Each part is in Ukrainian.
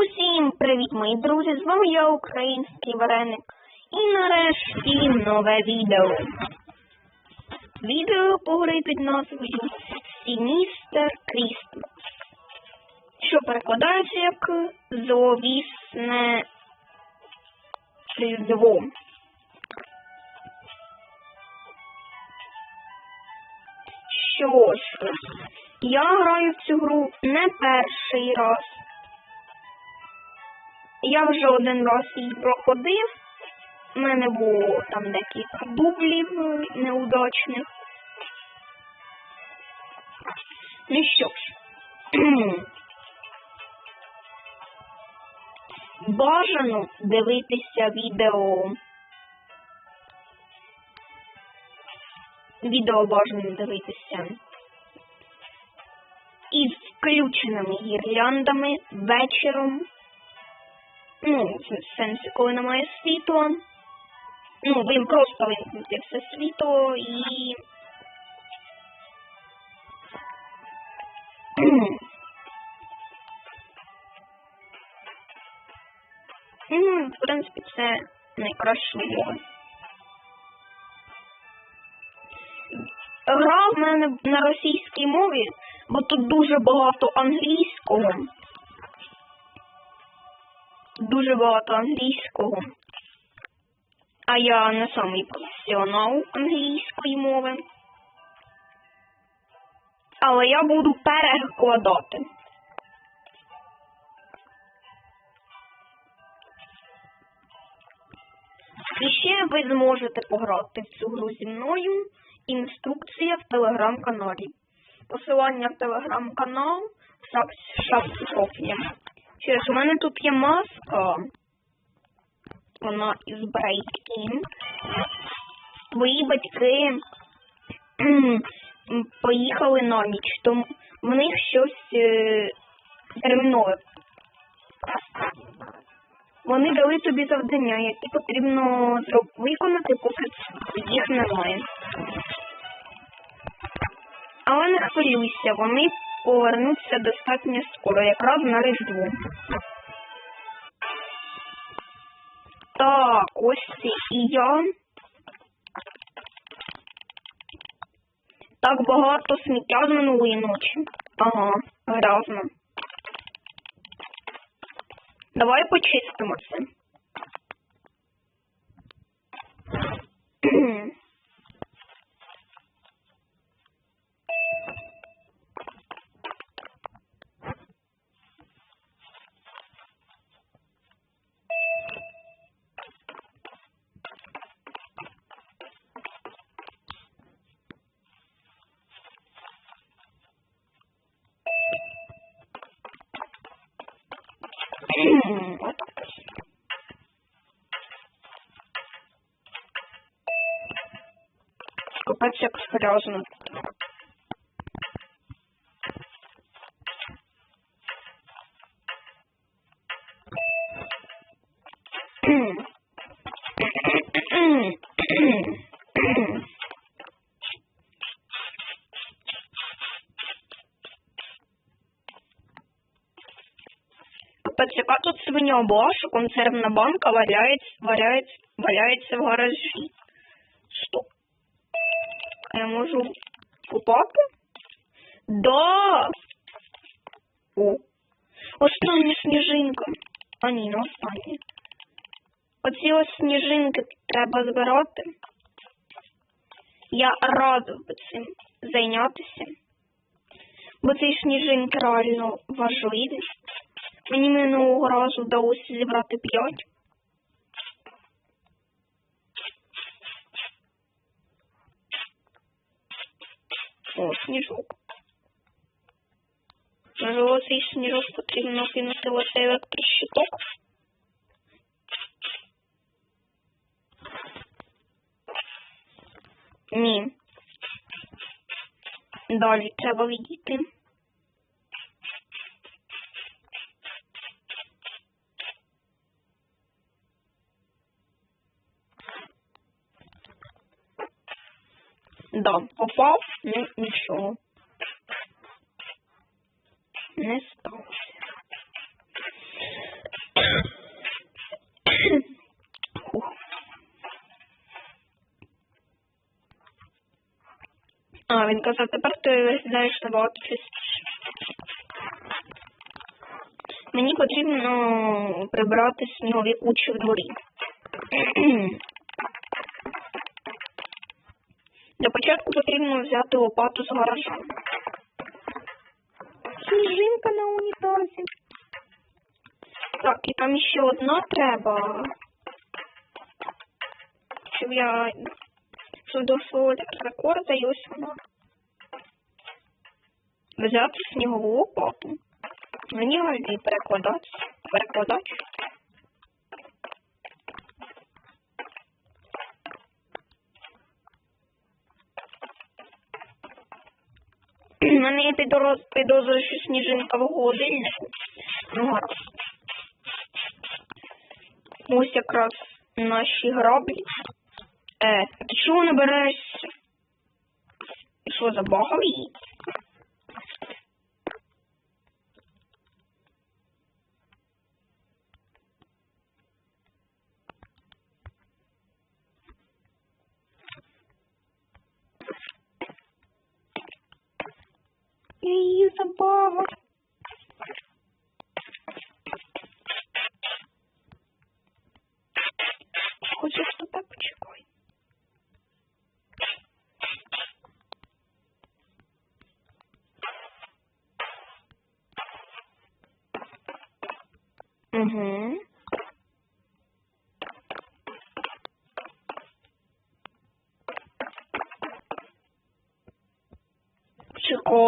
Усім привіт, мої друзі! З вами я, український вареник. І нарешті нове відео. Відео по гри під назвою Сіністер Крістмас, що перекладається як зловісне Різдво. Що ж, я граю в цю гру не перший раз. Я вже один раз її проходив. У мене було там декілька дублів неудачних. Ну що ж. Бажано дивитися відео. Відео бажано дивитися із включеними гірляндами вечором ну, в сенсі, коли немає світла. Ну, ви просто вимкнути все світло і. Ну, в принципі, це найкраще умови. Гра в мене на російській мові, бо тут дуже багато англійського дуже багато англійського. А я не самий професіонал англійської мови. Але я буду перекладати. І ще ви зможете пограти в цю гру зі мною. Інструкція в телеграм-каналі. Посилання в телеграм-канал в шапці. Через у мене тут є маска. Вона із Брейкін. Твої батьки поїхали на ніч, тому в них щось е, термінове. Вони дали тобі завдання, які потрібно виконати, поки їх немає. Але не хвилюйся, вони повернуться достатньо скоро, якраз на Різдво. Так, ось і я. Так багато сміття з минулої ночі. Ага, грязно. Давай почистимо це. Копать як серйозно. Була, що консервна банка валяється, валяється, валяється в гаражі. А я можу купати? Да! О! Остання сніжинка. А ні, не остання. Оці ось сніжинки треба збирати. Я радив би цим зайнятися. Бо ці сніжинки реально важливі. Мені минулого разу вдалося зібрати п'ять. О, сніжок. Можливо, цей сніжок потрібно кинути в оцей електрощиток. Ні. Далі треба відійти. Да, попав ні, нічого. Не сталося. А, він казав, тепер ти виглядаєш на офіс. Мені потрібно прибрати нові ну, кучі в дворі. Потрібно взяти лопату з гаража. Сніжинка на унітазі. Так, і там ще одна треба. Щоб я щоб до свого рекорда і ось вона. Взяти снігову лопату. Мені вальди перекладати. Перекладати. У мене є підроз- підозра, що сніжинка в холодильнику. Ну. Ось якраз наші граблі. Е, ти чого не берешся? І що, забагав її?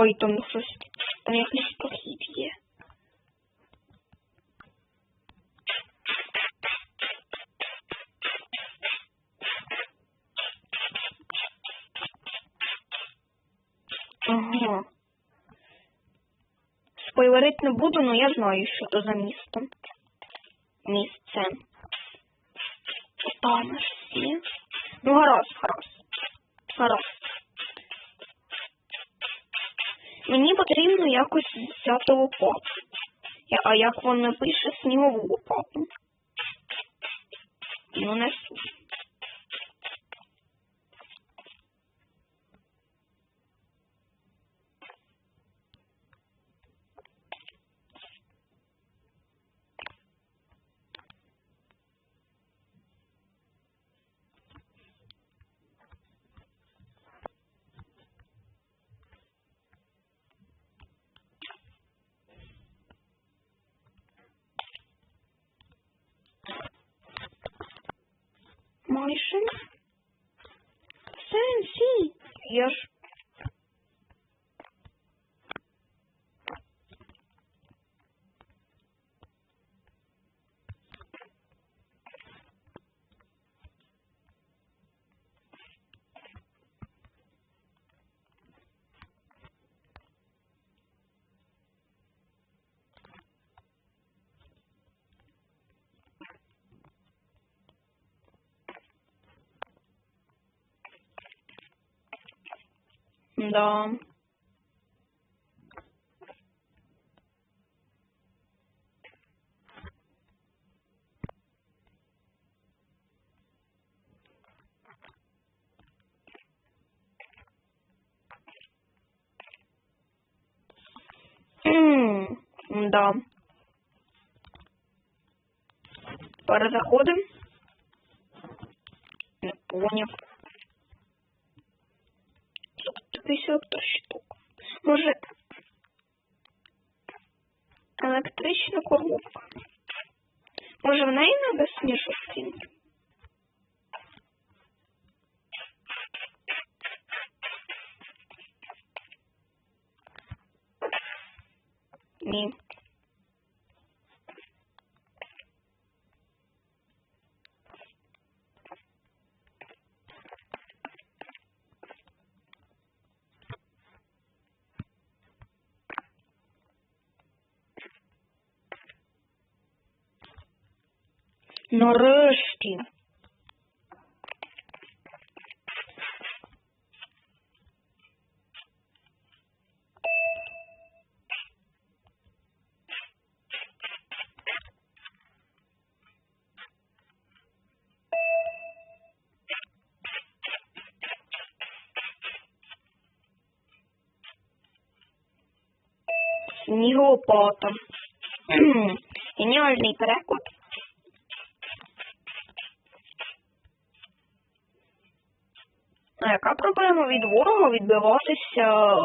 Чекай, там щось, там якийсь похід є. Ага. Спойлерить не буду, но я знаю, що то за місто. Місце. Там аж всі. Ну, гаразд, гаразд. Гаразд. Мені потрібно якось взяти лопату. А як воно пише снігову лопату? Ну, не Майже. Сенсі. Я ж. Да. М, Да. Да. Пора заходом. Понял. 51 штук. Може, електрична коробка. Може, в неї надо сніжок кинути? Нарешті. А яка проблема від ворога відбиватися?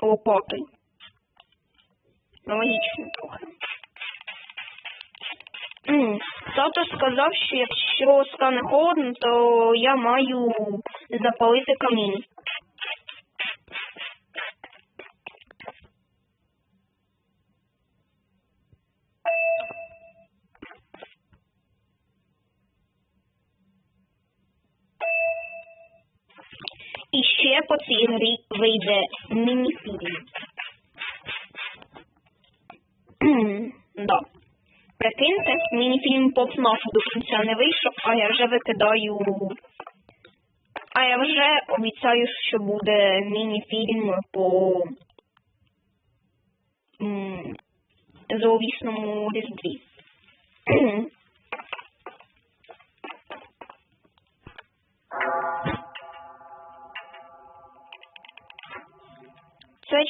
Лопатою. Ну, логічно трохи. Тато сказав, що якщо стане холодно, то я маю запалити камін. Цій грі вийде мініфільм. да. Прикиньте, мініфільм поп до кінця не вийшов, а я вже викидаю. А я вже обіцяю, що буде мініфільм по зловісному різдві.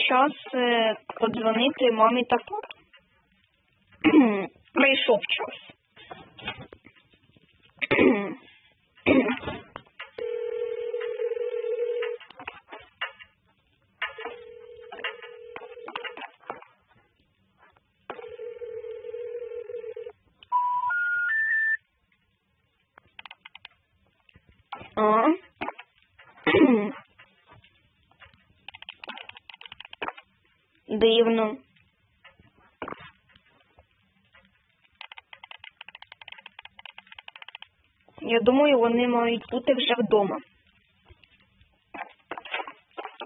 Час е, подзвонити мамі та тату. Дивно. Я думаю, вони мають бути вже вдома.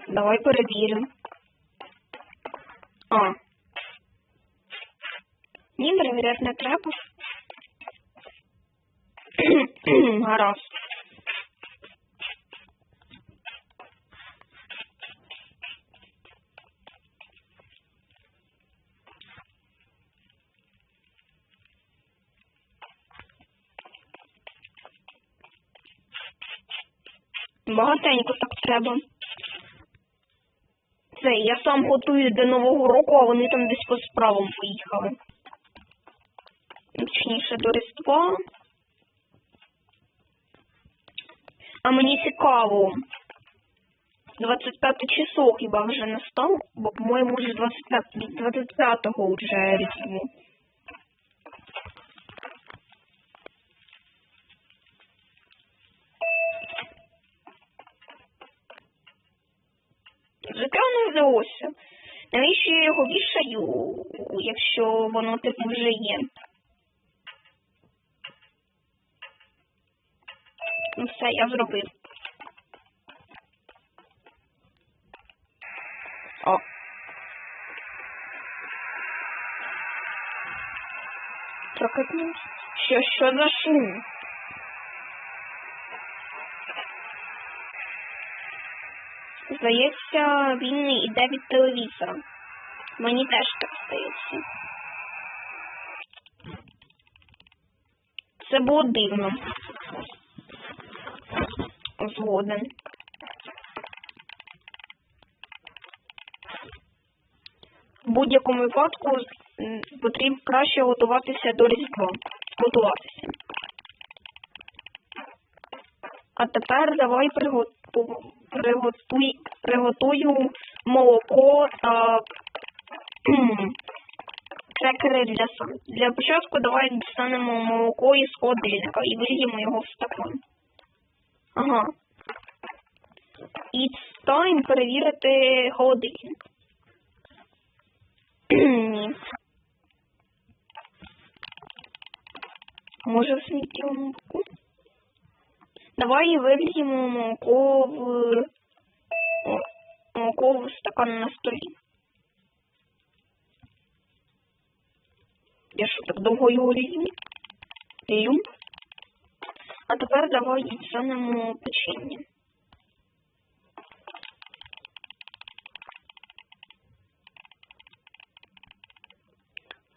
Давай перевіримо. А. Ні, перевіряти не треба. Гаразд. Багатенько так треба. Це я сам готуюсь до Нового року, а вони там десь по справам поїхали. Точніше до Різдва. А мені цікаво. 25 число хіба вже настав, бо, по-моєму, вже 25, 25-го вже Різдво. Звідки воно взялося? Навіщо я його вішаю, якщо воно типу вже є? Ну все, я зробив. О. Трохи. Що, що за шум? Здається, він йде від телевізора. Мені теж так здається. Це було дивно. Згоден. В будь-якому випадку потрібно краще готуватися до різдва. Готуватися. А тепер давай приготу... приготуй... приготую молоко та крекери для сам. Для початку давай дістанемо молоко із холодильника і вильємо його в стакан. Ага. It's time перевірити холодильник. Ні. Може в сміттєвому боку? Давай вильємо молоко в молоко в стакан на столі. Я що так довго його лію? Лію. А тепер давай дістанемо печення.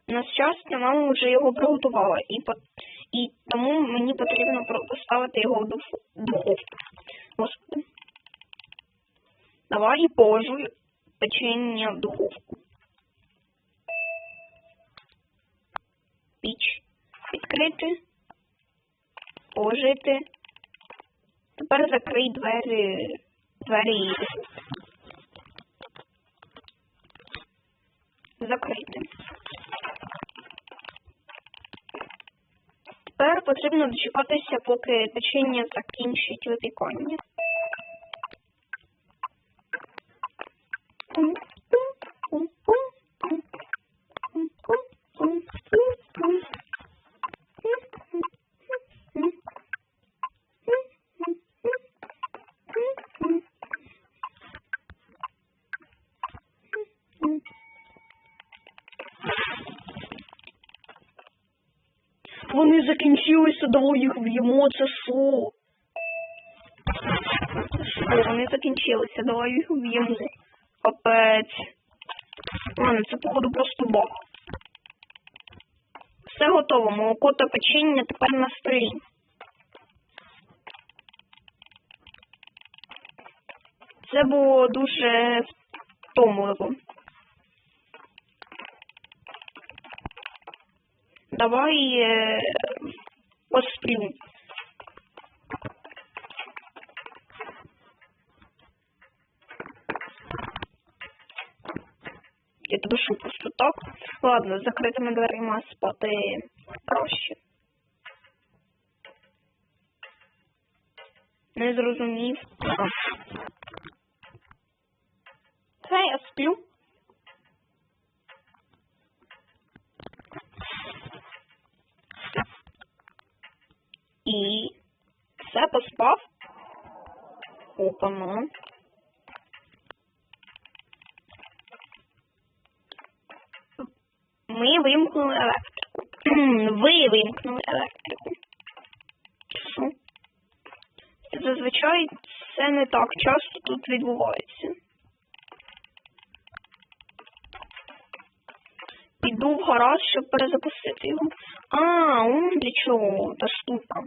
На щастя, мама вже його приготувала, і. І тому мені потрібно поставити його в духовку. Господи. Давай положу печення в духовку. Піч відкрити, положити. Тепер закрий двері, двері і закрити. Тепер потрібно дочекатися, поки печення закінчить випікання. Вони закінчилися, давай їх в'ємо, це що? Що, вони закінчилися, давай їх в'ємо. Капець. Ладно, це походу просто баг. Все готово, молоко та печення тепер на столі. Це було дуже втомливо. Давай е, посплю. Я що, просто так? Ладно, з закритими дверима спати краще. Не зрозумів. Хай я сплю. І все поспав. Опа, ну. Ми вимкнули електрику. Ви вимкнули електрику. Що? Зазвичай це не так часто тут відбувається. Піду в гараж, щоб перезапустити його. А, он для чого та штука.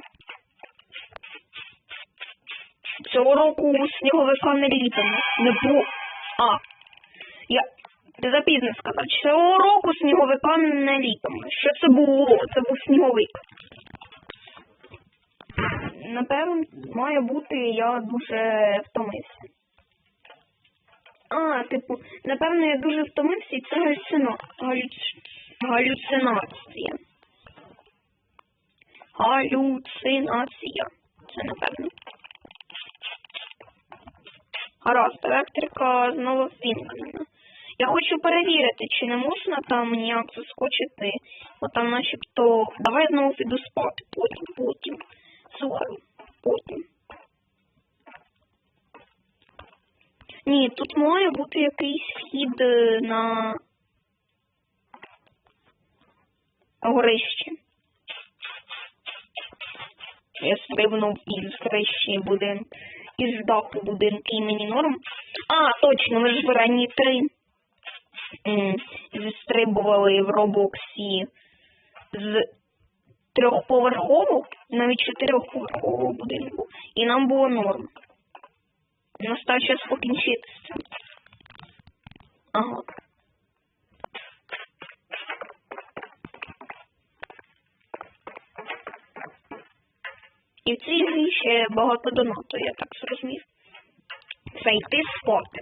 Цього року сніговика не літано. Не було. А. Я запізно сказав. Цього року сніговика не літами. Що це було? Це був сніговик. Напевно, має бути, я дуже втомився. А, типу, напевно, я дуже втомився і це галюцино... галюц... галюцинація. Галюцинація. Це напевно. Гаразд, електрика знову ввімкнена. Я хочу перевірити, чи не можна там ніяк заскочити, бо там начебто. Давай знову піду спати. Потім, потім. Слухай, потім. Ні, тут має бути якийсь вхід е, на горище. Стрибнув із кращі будинки, із даху будинки імені Норм. А, точно, ми ж в ранні три зістрибували в Роблоксі з трьохповерхового, навіть чотирьохповерхового будинку. І нам було норм. Настав час покінчити з цим. Ага. І в цій грі ще багато донату, я так зрозумів. Це йти спати.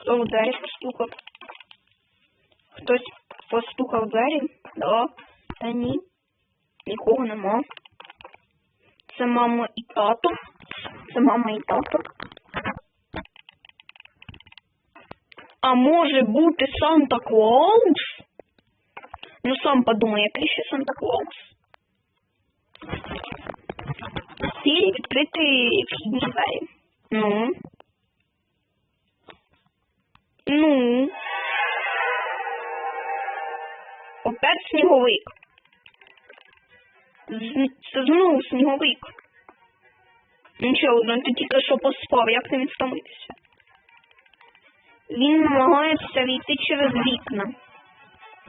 Хто в двері постукав? Хтось постукав в двері? Да. Та ні. Нікого нема. Це мама і тато. Це мама і тато. А може бути Санта Клаус? Ну сам подумай, який ще Санта Клаус. І відкрити вхідні двері. Ну. Ну. Опять сніговик. Це знову сніговик. Нічого, ну ти тільки що поспав, як не втомитися? Він намагається війти через вікна.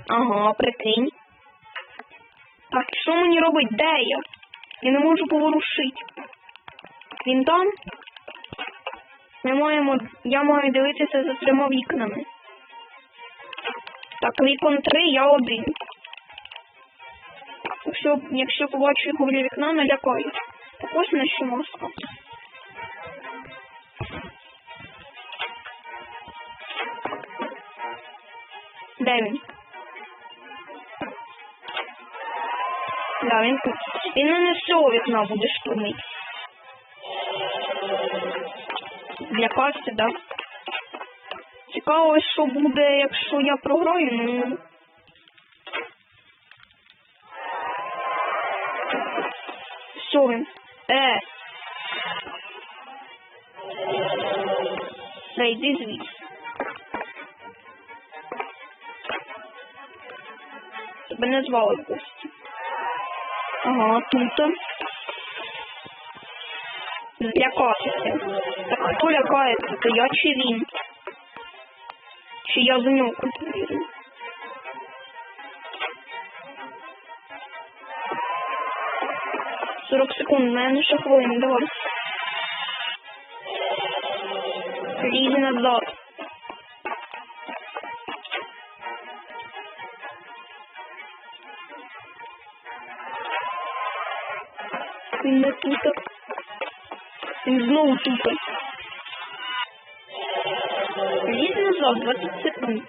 Ага, прикинь. Так, що мені робить? Де я? Я не можу поворушити. Він там? Ми маємо. Я маю дивитися за трьома вікнами. Так, вікон три, я один. Якщо, якщо побачу біля вікна, налякаю. Так ось на що маска. Де він? Да, він тут. Він не з цього вікна буде штурмити. Злякався, да? Цікаво, що буде, якщо я програю, ну. Він? Е. Да йди звідси. Тебе не звали Костя. Ага, тут. Злякався. Так хто лякається? То я чи він? Чи я за нього контролюю? Сорок секунд, в мене ще хвилин, давай. Лізь назад. Він не тут. Він знову тут. Лізь назад, 20 секунд.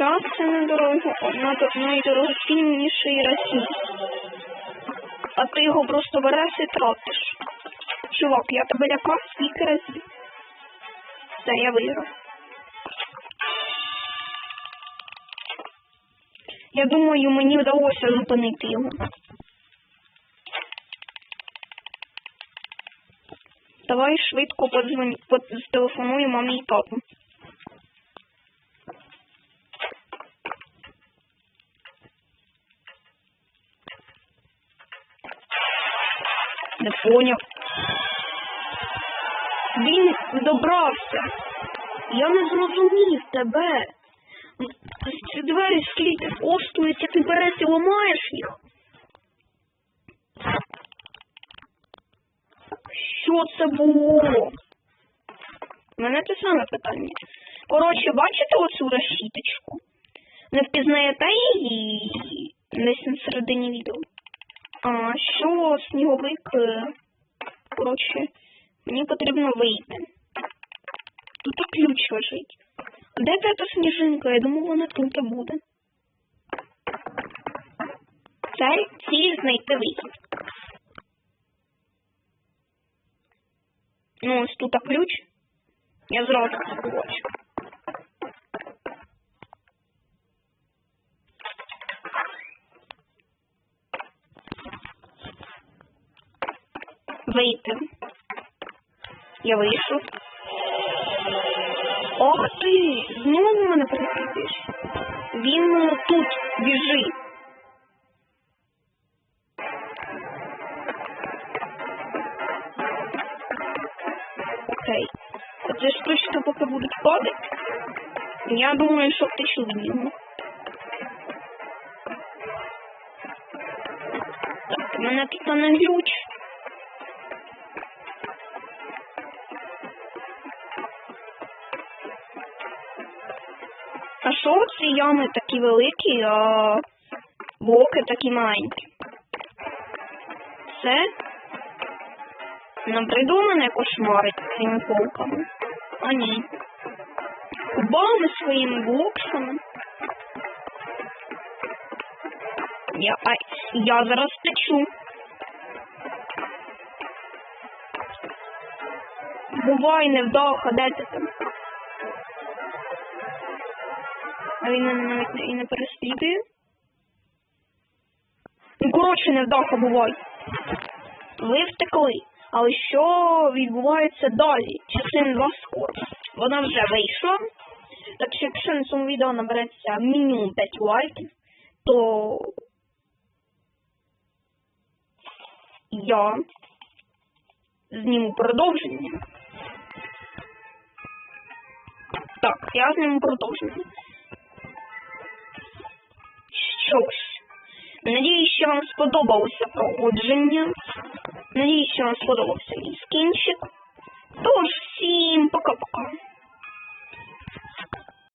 Час це недорого, над- найдорогоцінніший ресурс. А ти його просто береш і тратиш. Чувак, я тебе лякав скільки разів. Все, я виграв. Я думаю, мені вдалося зупинити його. Давай швидко подзвоні, зателефоную мамі і тату. Не поняв. Він добрався. Я не зрозумів тебе. Ці двері коштують, як ти береш і ламаєш їх. Що це було? Мене те саме питання. Коротше, бачите оцю решіточку? Не впізнаєте її десь на середині відео? А що сніговик? е, Коротше, мені потрібно вийти. Тут ключ лежить. Де та сніжинка? Я думаю, вона тут буде. Окей. Оце штучка поки будуть падати. Я думаю, що ти чув нього. Так, мене тут не ключ. А що ці ями такі великі, а блоки такі маленькі? Це набридло мене кошмарить цими полками. А ні. Кубами своїми блоксами. Я, а, я зараз течу. Бувай, невдаха, де ти там? А він навіть не- і не переслідує. Ну, коротше, невдаха бувай. Ви втекли. Але що відбувається далі? Частин 2 скоро. Вона вже вийшла. Так що якщо на цьому відео набереться мінімум 5 лайків, то я зніму продовження. Так, я зніму продовження. Що ж, надіюсь, що вам сподобалося проходження. Надіюсь, вам сподобався мій скінчик. Тож, всім пока-пока.